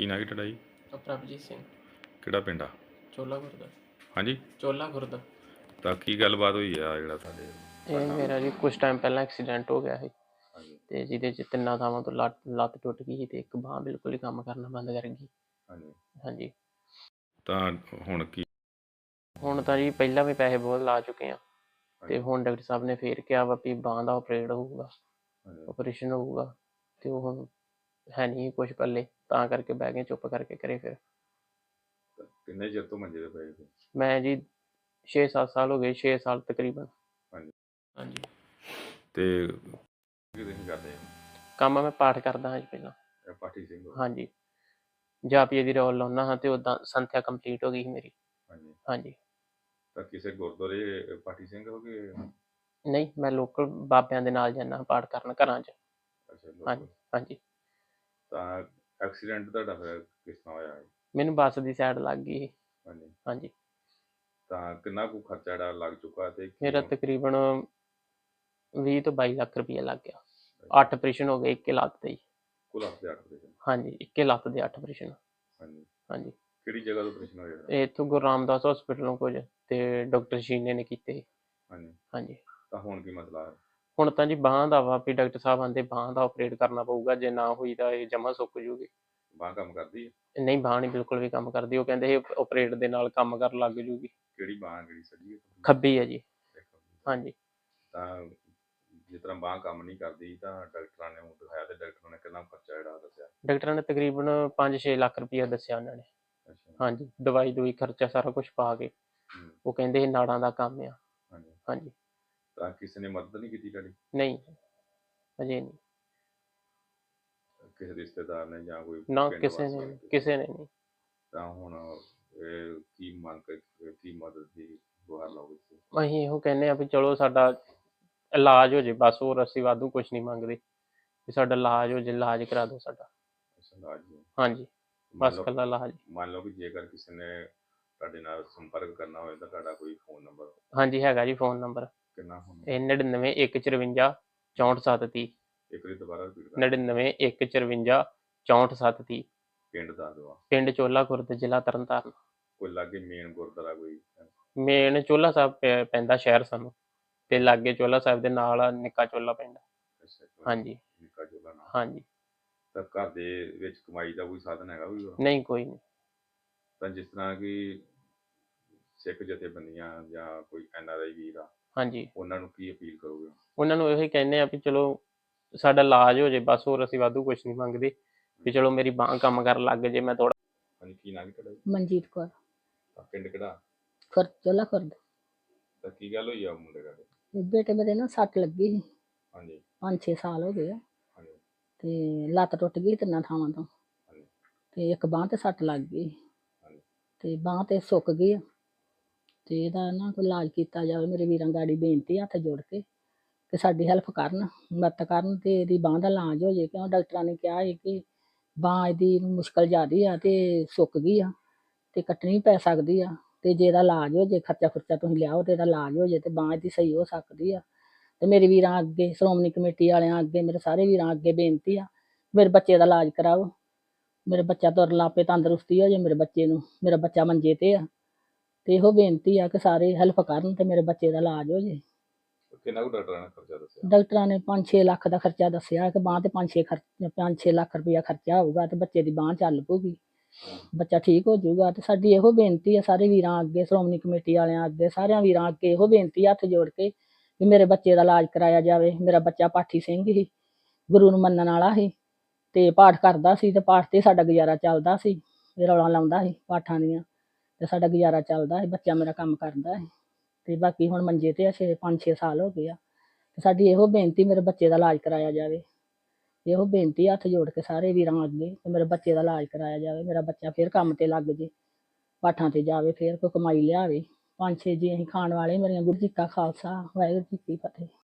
ਕੀ ਨਾਂ ਕੀ ਤੁਹਾਡਾ ਜੀ? ਪ੍ਰਭਜੀਤ ਸਿੰਘ। ਕਿਹੜਾ ਪਿੰਡ ਆ? ਚੋਲਾ ਖੁਰਦ ਹਾਂਜੀ। ਚੋਲਾ ਖੁਰਦ ਤਾਂ ਕੀ ਗੱਲਬਾਤ ਹੋਈ ਆ ਜਿਹੜਾ ਸਾਡੇ ਇਹ ਮੇਰਾ ਜੀ ਕੁਝ ਟਾਈਮ ਪਹਿਲਾਂ ਐਕਸੀਡੈਂਟ ਹੋ ਗਿਆ ਸੀ। ਹਾਂਜੀ। ਤੇ ਜਿਹਦੇ ਚ ਤਿੰਨਾਂ ਥਾਵਾਂ ਤੋਂ ਲੱਤ ਲੱਤ ਟੁੱਟ ਗਈ ਸੀ ਤੇ ਇੱਕ ਬਾਹ ਬਿਲਕੁਲ ਹੀ ਕੰਮ ਕਰਨਾ ਬੰਦ ਕਰ ਗਈ। ਹਾਂਜੀ। ਹਾਂਜੀ। ਤਾਂ ਹੁਣ ਕੀ? ਹੁਣ ਤਾਂ ਜੀ ਪਹਿਲਾਂ ਵੀ ਪੈਸੇ ਬਹੁਤ ਲਾ ਚੁੱਕੇ ਆ। ਤੇ ਹੁਣ ਡਾਕਟਰ ਸਾਹਿਬ ਨੇ ਫੇਰ ਕਿਹਾ ਵਾ ਵੀ ਬਾਹ ਦਾ ਆਪਰੇਟ ਹੋਊਗਾ ਹਾਂਜੀ। ਆਪਰੇਸ਼ਨ ਹੋਊਗਾ। ਤੇ ਉਹ ਹੁਣ ਹੈ ਨਹੀਂ ਕੁਝ ਪੱਲੇ ਤਾਂ ਕਰਕੇ ਬਹਿ ਗਏ ਚੁੱਪ ਕਰਕੇ ਕਰੇ ਫਿਰ। ਕਿੰਨੇ ਚਿਰ ਤੋਂ ਮੰਜੇ ਤੇ ਪਏ ਸੀ ਮੈਂ ਜੀ 6-7 ਸਾਲ ਹੋ ਗਏ 6 ਸਾਲ ਤਕਰੀਬਨ। ਹਾਂਜੀ। ਹਾਂਜੀ। ਤੇ ਕੀ ਤੁਸੀਂ ਕਰਦੇ ਹੋ? ਕੰਮ ਮੈਂ ਪਾਠ ਕਰਦਾ ਹਾਂ ਜੀ ਪਹਿਲਾਂ। ਇਹ ਪਾਠੀ ਸਿੰਘ ਹੋ? ਹਾਂਜੀ। ਜਾਪੀਏ ਦੀ ਰੋਲ ਲਾਉਣਾ ਹਾਂ ਤੇ ਉਦਾਂ ਸੰਥਿਆ ਕੰਪਲੀਟ ਹੋ ਗਈ ਸੀ ਮੇਰੀ। ਹਾਂਜੀ। ਹਾਂਜੀ। ਤਾਂ ਕਿਸੇ ਗੁਰਦੁਆਰੇ ਪਾਠੀ ਸਿੰਘ ਹੋ ਗਏ ਨਹੀਂ ਮੈਂ ਲੋਕਲ ਬਾਬਿਆਂ ਦੇ ਨਾਲ ਜਾਂਦਾ ਪਾਠ ਕਰਨ ਘਰਾਂ 'ਚ। ਹਾਂਜੀ ਹਾਂਜੀ। ਤਾਂ ਐਕਸੀਡੈਂਟ ਤੁਹਾਡਾ ਫਿਰ ਕਿਸ ਤਰ੍ਹਾਂ ਹੋਇਆ? ਹੈ? ਮੈਨੂੰ ਬੱਸ ਦੀ ਸਾਈਡ ਲੱਗ ਗਈ ਸੀ। ਹਾਂਜੀ। ਹਾਂਜੀ। ਤਾਂ ਕਿੰਨਾ ਕੁ ਖਰਚਾ ਜਿਹੜਾ ਲੱਗ ਚੁੱਕਾ ਤੇ ਕੀ ਮੇਰਾ ਤਕਰੀਬਨ 20 ਤੋਂ 22 ਲੱਖ ਰੁਪਏ ਲੱਗ ਗਿਆ। 8 ਆਪਰੇਸ਼ਨ ਹੋ ਗਏ ਇੱਕੇ ਲੱਤ ਦੇ ਹੀ। ਕੁੱਲ ਹਫ਼ਤੇ ਅੱਠ ਦੇ ਹਾਂਜੀ ਇੱਕੇ ਲੱਤ ਦੇ 8 ਆਪਰੇਸ਼ਨ ਹਾਂਜੀ। ਹਾਂਜੀ। ਕਿਹੜੀ ਜਗ੍ਹਾ ਤੋਂ ਪ੍ਰਸ਼ਨ ਹੋਇਆ? ਇਹ ਇੱਥੋਂ ਗੁਰੂ ਰਾਮਦਾਸ ਹਸਪੀਟਲੋਂ ਕੁਝ ਤੇ ਡਾਕਟਰ ਸ਼ੀਨੇ ਨੇ ਕੀਤੇ। ਹਾਂਜੀ। ਹਾਂਜੀ। ਤਾਂ ਹੁਣ ਕੀ ਮਸਲਾ ਹੈ? ਹੁਣ ਤਾਂ ਜੀ ਬਾਂਹ ਦਾ ਵਾ ਵੀ ਡਾਕਟਰ ਸਾਹਿਬ ਆਂਦੇ ਬਾਂਹ ਦਾ ਆਪਰੇਟ ਕਰਨਾ ਪਊਗਾ ਜੇ ਨਾ ਹੋਈ ਤਾਂ ਇਹ ਜਮਾ ਸੁੱਕ ਜੂਗੀ। ਬਾਂਹ ਕੰਮ ਕਰਦੀ ਹੈ ਨਹੀਂ ਬਾਂਹ ਨਹੀਂ ਬਿਲਕੁਲ ਵੀ ਕੰਮ ਕਰਦੀ ਉਹ ਕਹਿੰਦੇ ਇਹ ਆਪਰੇਟ ਦੇ ਨਾਲ ਕੰਮ ਕਰ ਲੱਗ ਜੂਗੀ। ਕਿਹੜੀ ਬਾਂਹ ਕਿਹੜੀ ਸੱਜੀ ਹੈ? ਖੱਬੀ ਹੈ ਜੀ। ਹਾਂਜੀ। ਤਾਂ ਜਿਸ ਤਰ੍ਹਾਂ ਬਾਂਹ ਕੰਮ ਨਹੀਂ ਕਰਦੀ ਤਾਂ ਡਾਕਟਰਾਂ ਨੇ ਉਹ ਦਿਖਾਇਆ ਤੇ ਡਾਕਟਰਾਂ ਨੇ ਕਿੰਨਾ ਖਰਚਾ ਜਿਹੜਾ ਦੱਸਿਆ। ਡਾਕਟਰਾਂ ਨੇ ਤਕਰੀਬਨ 5-6 ਲੱਖ ਰੁਪਇਆ ਦੱਸਿਆ ਉਹਨਾਂ ਨੇ। ਹਾਂਜੀ ਦਵਾਈ ਦਵਾਈ ਖਰਚਾ ਸਾਰਾ ਕੁਝ ਪਾ ਕੇ। ਉਹ ਕਹਿੰਦੇ ਇਹ ਨਾੜਾਂ ਦਾ ਕੰਮ ਆ। ਹਾਂਜੀ। ਹਾਂਜੀ। ਤਾਂ ਕਿਸੇ ਨੇ ਮਦਦ ਨਹੀਂ ਕੀਤੀ ਤੁਹਾਡੀ? ਨਹੀਂ ਅਜੇ ਨਹੀਂ। ਕਿਸੇ ਰਿਸ਼ਤੇਦਾਰ ਨੇ ਜਾਂ ਕੋਈ ਨਾ ਪਿੰਡ ਕਿਸੇ ਨੇ ਕਿਸੇ ਨੇ ਨਹੀਂ। ਤਾਂ ਹੁਣ ਇਹ ਕੀ ਮੰਗ ਕਰ- ਕੀ ਮਦਦ ਦੀ ਗੁਹਾਰ ਲਾਓਗੇ ਤੁਸੀਂ? ਅਸੀਂ ਇਹੋ ਕਹਿੰਦੇ ਆ ਵੀ ਚਲੋ ਸਾਡਾ ਇਲਾਜ ਹੋ ਜੇ ਬਸ ਹੋਰ ਅਸੀਂ ਵਾਧੂ ਕੁਝ ਨਹੀਂ ਮੰਗਦੇ। ਵੀ ਸਾਡਾ ਇਲਾਜ ਹੋ ਜੇ ਇਲਾਜ ਕਰਾ ਦਿਓ ਸਾਡਾ। ਅੱਛਾ। ਹਾਂਜੀ ਮੰਨ ਬਸ ਲਓ- ਕੱਲਾ ਇਲਾਜ। ਮੰਨ ਲਓ ਕਿ ਜੇਕਰ ਕਿਸੇ ਨੇ ਤੁਹਾਡੇ ਨਾਲ ਸੰਪਰਕ ਕਰਨਾ ਹੋਵੇ ਤਾਂ ਤੁਹਾਡਾ ਕੋਈ ਫੋਨ ਨੰਬਰ ਹਾਂਜੀ ਹੈਗਾ ਜੀ ਫੋਨ ਨੰਬਰ ਕਿੰਨਾ ਹੋਣਾ ਇਹ 99 154 64730 ਇੱਕ ਵਾਰੀ ਦੁਬਾਰਾ ਰਿਪੀਟ ਕਰ 99 154 64730 ਪਿੰਡ ਦਾ ਦਵਾ ਪਿੰਡ ਚੋਲਾ ਖੁਰਦ ਜ਼ਿਲ੍ਹਾ ਤਰਨਤਾਰਨ। ਕੋਈ ਲਾਗੇ ਮੇਨ ਗੁਰਦੁਆਰਾ ਕੋਈ? ਮੇਨ ਚੋਲਾ ਸਾਹਿਬ ਪੈ- ਪੈਂਦਾ ਸ਼ਹਿਰ ਸਾਨੂੰ। ਤੇ ਲਾਗੇ ਚੋਲਾ ਸਾਹਿਬ ਦੇ ਨਾਲ ਆ ਨਿੱਕਾ ਚੋਲਾ ਅੱਛਾ ਚਲੋ, ਹਾਂਜੀ। ਨਿੱਕਾ ਜੋਲਾ ਨਾ ਹਾਂਜੀ। ਤਾਂ ਘਰ ਦੇ ਵਿੱਚ ਕਮਾਈ ਦਾ ਕੋਈ ਸਾਧਨ ਹੈਗਾ ਵੀ ਨਹੀਂ ਕੋਈ ਨਹੀਂ। ਤਾਂ ਜਿਸ ਤਰ੍ਹਾਂ ਕਿ ਸਿੱਖ ਜਥੇਬੰਦੀਆਂ ਜਾਂ ਕੋਈ ਐਨਆਰਆਈ ਵੀਰ ਆ ਹਾਂਜੀ। ਉਹਨਾਂ ਨੂੰ ਕੀ ਅਪੀਲ ਕਰੋਗੇ? ਉਹਨਾਂ ਨੂੰ ਇਹੋ ਹੀ ਕਹਿੰਦੇ ਆ ਵੀ ਚਲੋ ਸਾਡਾ ਇਲਾਜ ਹੋ ਜੇ ਬਸ ਹੋਰ ਅਸੀਂ ਵਾਧੂ ਕੁਝ ਨਹੀਂ ਮੰਗਦੇ ਵੀ ਚਲੋ ਮੇਰੀ ਬਾਂਹ ਕੰਮ ਕਰਨ ਲੱਗ ਜੇ ਮੈਂ ਥੋੜਾ ਹਾਂਜੀ ਕੀ ਨਾਂ ਕੀ ਤੁਹਾਡਾ ਜੀ? ਮਨਜੀਤ ਕੌਰ। ਤਾਂ ਪਿੰਡ ਕਿਹੜਾ? ਖੁਰ ਚੋਲਾ ਖੁਰਦ ਤਾਂ ਕੀ ਗੱਲ ਹੋਈ ਆ ਮੁੰਡੇ ਦਾ ਤੇ ਬੇਟੇ ਮੇਰੇ ਨਾ ਸੱਟ ਲੱਗੀ ਸੀ। ਹਾਂਜੀ। 5-6 ਸਾਲ ਹੋ ਗਏ ਆ। ਹਾਂਜੀ। ਤੇ ਲੱਤ ਟੁੱਟ ਗਈ ਤਿੰਨਾਂ ਥਾਵਾਂ ਤੋਂ। ਹਾਂਜੀ। ਤੇ ਇੱਕ ਬਾਂਹ ਤੇ ਸੱਟ ਲੱਗ ਗਈ ਹਾਂਜੀ। ਤੇ ਬਾਂਹ ਤੇ ਸੁੱਕ ਗਈ ਆ। ਤੇ ਇਹਦਾ ਨਾ ਕੋਈ ਇਲਾਜ ਕੀਤਾ ਜਾਵੇ ਮੇਰੇ ਵੀਰਾਂ ਗਾੜੀ ਬੇਨਤੀ ਆ, ਹੱਥ ਜੋੜ ਕੇ ਕਿ ਸਾਡੀ ਹੈਲਪ ਕਰਨ ਮਦਦ ਕਰਨ ਤੇ ਇਹਦੀ ਬਾਂਹ ਦਾ ਇਲਾਜ ਹੋ ਜੇ। ਕਿਉਂ? ਡਾਕਟਰਾਂ ਨੇ ਕਿਹਾ ਹੈ ਕਿ ਬਾਂਹ ਇਹਦੀ ਨੂੰ ਮੁਸ਼ਕਲ ਜ਼ਿਆਦੀ ਆ ਤੇ ਸੁੱਕ ਗਈ ਆ ਤੇ ਕੱਟਣੀ ਪੈ ਸਕਦੀ ਆ ਤੇ ਜੇ ਇਹਦਾ ਇਲਾਜ ਹੋ ਜੇ ਖਰਚਾ ਖੁਰਚਾ ਤੁਸੀਂ ਲਿਆਓ ਤੇ ਇਹਦਾ ਇਲਾਜ ਹੋ ਜੇ ਤੇ ਬਾਂਹ ਇਹਦੀ ਸਹੀ ਹੋ ਸਕਦੀ ਆ। ਤੇ ਮੇਰੇ ਵੀਰਾਂ ਅੱਗੇ ਸ਼੍ਰੋਮਣੀ ਕਮੇਟੀ ਵਾਲਿਆਂ ਅੱਗੇ ਮੇਰੇ ਸਾਰੇ ਵੀਰਾਂ ਅੱਗੇ ਬੇਨਤੀ ਆ ਮੇਰੇ ਬੱਚੇ ਦਾ ਇਲਾਜ ਕਰਾਓ। ਮੇਰੇ ਬੱਚਾ ਤੁਰ ਲੱਗ ਪਏ ਤੰਦਰੁਸਤੀ ਹੋ ਜੇ ਮੇਰੇ ਬੱਚੇ ਨੂੰ ਮੇਰਾ ਬੱਚਾ ਮੰਜੇ ਤੇ ਆ। ਤੇ ਇਹੋ ਬੇਨਤੀ ਆ ਕਿ ਸਾਰੇ ਹੈਲਪ ਕਰਨ ਤੇ ਮੇਰੇ ਬੱਚੇ ਦਾ ਇਲਾਜ ਹੋ ਜੇ। ਕਿੰਨਾ ਕੁ ਡਾਕਟਰਾਂ ਨੇ ਖਰਚਾ ਦੱਸਿਆ? ਡਾਕਟਰਾਂ ਨੇ 5-6 ਲੱਖ ਦਾ ਖਰਚਾ ਦੱਸਿਆ ਕਿ ਬਾਂਹ ਤੇ 5-6 ਖਰਚ 5-6 ਲੱਖ ਰੁਪਇਆ ਖਰਚਾ ਹੋਊਗਾ ਤੇ ਬੱਚੇ ਦੀ ਬਾਂਹ ਚੱਲ ਪਊਗੀ। ਬੱਚਾ ਠੀਕ ਹੋ ਜਾਊਗਾ ਤੇ ਸਾਡੀ ਇਹੋ ਬੇਨਤੀ ਆ ਸਾਰੇ ਵੀਰਾਂ ਅੱਗੇ ਸ਼੍ਰੋਮਣੀ ਕਮੇਟੀ ਵਾਲਿਆਂ ਅੱਗੇ ਸਾਰਿਆਂ ਵੀਰਾਂ ਅੱਗੇ ਇਹੋ ਬੇਨਤੀ ਹੱਥ ਜੋੜ ਕੇ ਵੀ ਮੇਰੇ ਬੱਚੇ ਦਾ ਇਲਾਜ ਕਰਾਇਆ ਜਾਵੇ। ਮੇਰਾ ਬੱਚਾ ਪਾਠੀ ਸਿੰਘ ਹੀ ਗੁਰੂ ਨੂੰ ਮੰਨਣ ਵਾਲਾ ਸੀ ਤੇ ਪਾਠ ਕਰਦਾ ਸੀ ਤੇ ਪਾਠ ਤੇ ਸਾਡਾ ਗੁਜ਼ਾਰਾ ਚੱਲਦਾ ਸੀ ਇਹ ਰੌਲਾ ਲਾਉਂਦਾ ਸੀ ਪਾਠਾਂ ਦੀਆਂ। ਤੇ ਸਾਡਾ ਗੁਜ਼ਾਰਾ ਚੱਲਦਾ ਸੀ, ਬੱਚਾ ਮੇਰਾ ਕੰਮ ਕਰਦਾ ਸੀ। ਤੇ ਬਾਕੀ ਹੁਣ ਮੰਜੇ ਤੇ ਆ, ਛੇ ਪੰਜ ਛੇ ਸਾਲ ਹੋ ਗਏ ਆ। ਤੇ ਸਾਡੀ ਇਹੋ ਬੇਨਤੀ ਮੇਰੇ ਬੱਚੇ ਦਾ ਇਲਾਜ ਕਰਾਇਆ ਜਾਵੇ। ਇਹੋ ਬੇਨਤੀ ਹੱਥ ਜੋੜ ਕੇ ਸਾਰੇ ਵੀਰਾਂ ਅੱਗੇ ਤੇ ਮੇਰੇ ਬੱਚੇ ਦਾ ਇਲਾਜ ਕਰਾਇਆ ਜਾਵੇ, ਮੇਰਾ ਬੱਚਾ ਫੇਰ ਕੰਮ ਤੇ ਲੱਗ ਜੇ, ਪਾਠਾਂ ਤੇ ਜਾਵੇ, ਫੇਰ ਕੋਈ ਕਮਾਈ ਲਿਆਵੇ। ਪੰਜ ਛੇ ਜੀ ਅਸੀਂ ਖਾਣ ਵਾਲੇ, ਮੇਰੀਆਂ ਗੁਰੂ ਜੀ ਕਾ ਖਾਲਸਾ, ਵਾਹਿਗੁਰੂ ਜੀ ਕੀ ਫਤਿਹ।